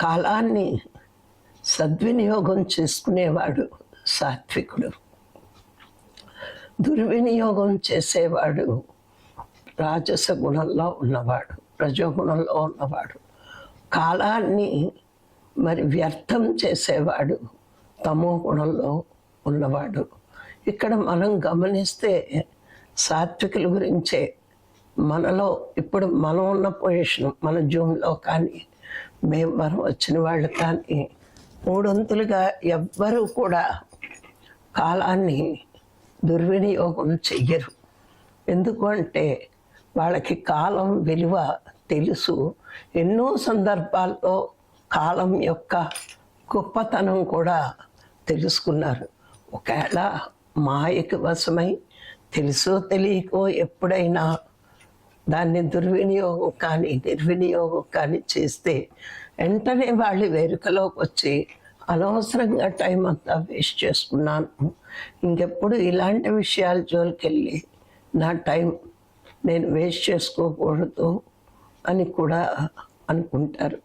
కాలాన్ని సద్వినియోగం చేసుకునేవాడు సాత్వికుడు. దుర్వినియోగం చేసేవాడు రాజస గుణంలో ఉన్నవాడు రజోగుణంలో ఉన్నవాడు. కాలాన్ని మరి వ్యర్థం చేసేవాడు తమో గుణంలో ఉన్నవాడు. ఇక్కడ మనం గమనిస్తే సాత్వికుల గురించే మనలో ఇప్పుడు మనం ఉన్న పొజిషన్ మన జూన్లో కానీ మేము మనం వచ్చిన వాళ్ళు కానీ మూడొంతులుగా ఎవ్వరూ కూడా కాలాన్ని దుర్వినియోగం చెయ్యరు. ఎందుకంటే వాళ్ళకి కాలం విలువ తెలుసు. ఎన్నో సందర్భాల్లో కాలం యొక్క గొప్పతనం కూడా తెలుసుకున్నారు. ఒకవేళ మాయకు వశమై తెలుసో తెలియకో ఎప్పుడైనా దాన్ని దుర్వినియోగం కానీ నిర్వినియోగం కానీ చేస్తే వెంటనే వాళ్ళు వేరుకలోకి వచ్చి అనవసరంగా టైం అంతా వేస్ట్ చేసుకున్నాను. ఇంకెప్పుడు ఇలాంటి విషయాల జోలికెళ్ళి నా టైం నేను వేస్ట్ చేసుకోకూడదు అని కూడా అనుకుంటారు.